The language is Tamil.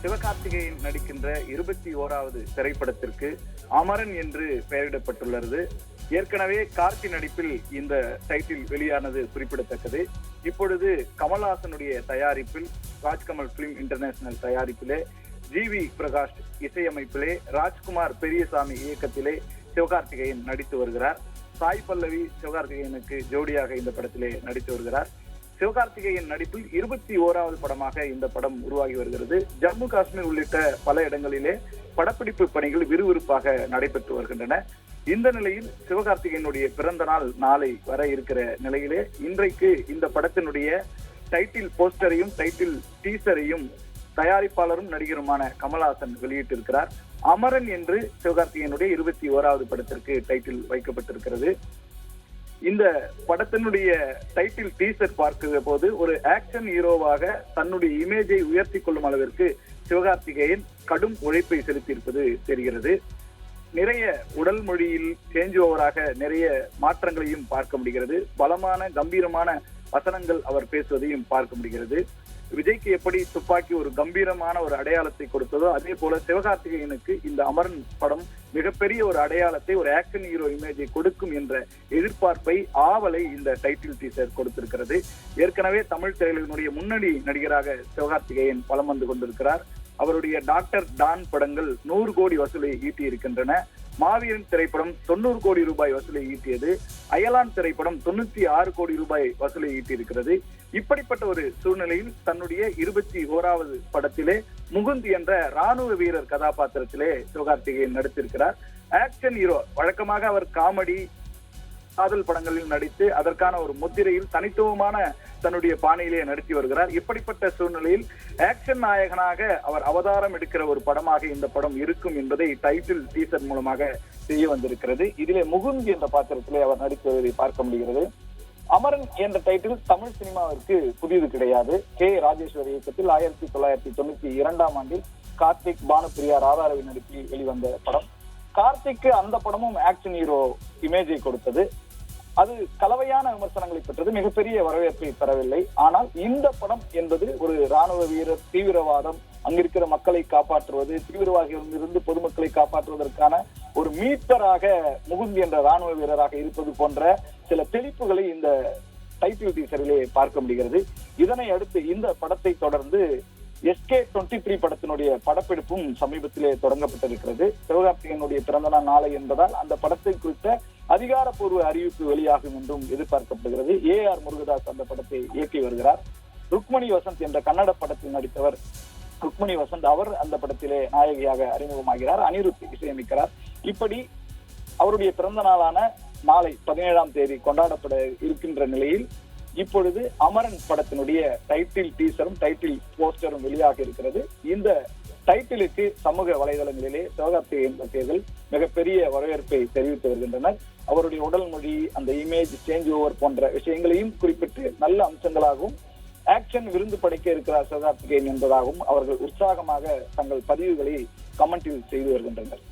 சிவகார்த்திகேயன் நடிக்கின்ற இருபத்தி ஓராவது திரைப்படத்திற்கு அமரன் என்று பெயரிடப்பட்டுள்ளது. ஏற்கனவே கார்த்தி நடிப்பில் இந்த டைட்டில் வெளியானது குறிப்பிடத்தக்கது. இப்பொழுது கமல்ஹாசனுடைய தயாரிப்பில் ராஜ்கமல் பிலிம் இன்டர்நேஷனல் தயாரிப்பிலே ஜி வி பிரகாஷ் இசையமைப்பிலே ராஜ்குமார் பெரியசாமி இயக்கத்திலே சிவகார்த்திகேயன் நடித்து வருகிறார். சாய் பல்லவி சிவகார்த்திகேயனுக்கு ஜோடியாக இந்த படத்திலே நடித்து வருகிறார். சிவகார்த்திகேயன் நடிப்பில் இருபத்தி ஓராவது படமாக இந்த படம் உருவாகி வருகிறது. ஜம்மு காஷ்மீர் உள்ளிட்ட பல இடங்களிலே படப்பிடிப்பு பணிகள் விறுவிறுப்பாக நடைபெற்று வருகின்றன. இந்த நிலையில் சிவகார்த்திகேயனுடைய பிறந்த நாள் நாளை வர இருக்கிற நிலையிலே இன்றைக்கு இந்த படத்தினுடைய டைட்டில் போஸ்டரையும் டைட்டில் டீசரையும் தயாரிப்பாளரும் நடிகருமான கமல்ஹாசன் வெளியிட்டிருக்கிறார். அமரன் என்று சிவகார்த்திகேயனுடைய இருபத்தி ஓராவது படத்திற்கு டைட்டில் வைக்கப்பட்டிருக்கிறது. இந்த படத்தினுடைய டைட்டில் டீசர் பார்க்கிற போது ஒரு ஆக்ஷன் ஹீரோவாக தன்னுடைய இமேஜை உயர்த்தி கொள்ளும் அளவிற்கு சிவகார்த்திகேயன் கடும் உழைப்பை செலுத்தியிருப்பது தெரிகிறது. நிறைய உடல் மொழியில் சேஞ்ச் ஓவராக நிறைய மாற்றங்களையும் பார்க்க முடிகிறது. பலமான கம்பீரமான வசனங்கள் அவர் பேசுவதையும் பார்க்க முடிகிறது. விஜய்க்கு எப்படி துப்பாக்கி ஒரு கம்பீரமான ஒரு அடையாளத்தை கொடுத்ததோ அதே போல சிவகார்த்திகேயனுக்கு இந்த அமரன் படம் மிகப்பெரிய ஒரு அடையாளத்தை ஒரு ஆக்ஷன் ஹீரோ இமேஜை கொடுக்கும் என்ற எதிர்பார்ப்பை ஆவலை இந்த டைட்டில் டீசர் கொடுத்திருக்கிறது. ஏற்கனவே தமிழ் திரையினுடைய முன்னணி நடிகராக சிவகார்த்திகேயன் பலம் வந்து கொண்டிருக்கிறார். அவருடைய டாக்டர் டான் படங்கள் நூறு கோடி வசூலை ஈட்டி இருக்கின்றன மாவீரன் திரைப்படம் தொண்ணூறு கோடி ரூபாய் வசூலை ஈட்டியது. அயலான் திரைப்படம் தொண்ணூத்தி ஆறு கோடி ரூபாய் வசூலை ஈட்டியிருக்கிறது. இப்படிப்பட்ட ஒரு சூழ்நிலையில் தன்னுடைய இருபத்தி ஓராவது படத்திலே முகுந்த் என்ற ராணுவ வீரர் கதாபாத்திரத்திலே சிவகார்த்திகேயன் நடித்திருக்கிறார். ஆக்ஷன் ஹீரோ வழக்கமாக அவர் காமெடி காதல் படங்களில் நடித்து அதற்கான ஒரு முத்திரையில் தனித்துவமான தன்னுடைய பாணியிலே நடத்தி வருகிறார். இப்படிப்பட்ட சூழ்நிலையில் ஆக்ஷன் நாயகனாக அவர் அவதாரம் எடுக்கிற ஒரு படமாக இந்த படம் இருக்கும் என்பதை டைட்டில் டீசர் மூலமாக செய்ய வந்திருக்கிறது. இதிலே முகுந்த் என்ற பாத்திரத்திலே அவர் நடித்து வருவதை பார்க்க முடிகிறது. அமரன் என்ற டைட்டில் தமிழ் சினிமாவிற்கு புதியது கிடையாது. கே. ராஜேஸ்வரி இயக்கத்தில் ஆயிரத்தி தொள்ளாயிரத்தி தொண்ணூத்தி இரண்டாம் ஆண்டில் கார்த்திக் பானுப்பிரியா ராதாரவி நடிப்பில் வெளிவந்த படம். கார்த்திக்கு அந்த படமும் ஆக்ஷன் ஹீரோ இமேஜை கொடுத்தது. அது கலவையான விமர்சனங்களை பெற்றது மிகப்பெரிய வரவேற்பை பெறவில்லை. ஆனால் இந்த படம் என்பது ஒரு ராணுவ வீரர் தீவிரவாதம் அங்கிருக்கிற மக்களை காப்பாற்றுவது தீவிரவாதிகளிலிருந்து பொதுமக்களை காப்பாற்றுவதற்கான ஒரு மீட்பராக முகுந்த் என்ற ராணுவ வீரராக இருப்பது போன்ற சில தெளிப்புகளை இந்த டைட்டில் டீசரிலே பார்க்க முடிகிறது. இதனை அடுத்து இந்த படத்தை தொடர்ந்து எஸ்கே டுவெண்ட்டி த்ரீ படத்தினுடைய படப்பிடிப்பும் சமீபத்திலே தொடங்கப்பட்டிருக்கிறது. சிவகார்த்திகனுடைய பிறந்தநாள் நாளை என்பதால் அந்த படத்தை குறித்த அதிகாரப்பூர்வ அறிவிப்பு வெளியாகும் என்றும் எதிர்பார்க்கப்படுகிறது. ஏ ஆர் முருகதாஸ் அந்த படத்தை இயக்கி வருகிறார். ருக்மணி வசந்த் என்ற கன்னட படத்தில் நடித்தவர் ருக்மணி வசந்த் அவர் அந்த படத்திலே நாயகியாக அறிமுகமாகிறார் அனிருத் இசையமைக்கிறார். இப்படி அவருடைய பிறந்த நாளான நாளை பதினேழாம் தேதி கொண்டாடப்பட இருக்கின்ற நிலையில் இப்பொழுது அமரன் படத்தினுடைய டைட்டில் டீசரும் டைட்டில் போஸ்டரும் வெளியாக இருக்கிறது. இந்த டைட்டிலுக்கு சமூக வலைதளங்களிலே சிவகார்த்திகேயன் பற்றியர்கள் மிகப்பெரிய வரவேற்பை தெரிவித்து வருகின்றனர். அவருடைய உடல் மொழி அந்த இமேஜ் சேஞ்ச் ஓவர் போன்ற விஷயங்களையும் குறிப்பிட்டு நல்ல அம்சங்களாகவும் ஆக்ஷன் விருந்து படைக்க இருக்கிறார் சதாப்திகேயன் என்பதாகவும் அவர்கள் உற்சாகமாக தங்கள் பதிவுகளை கமெண்டில் செய்து வருகின்றனர்.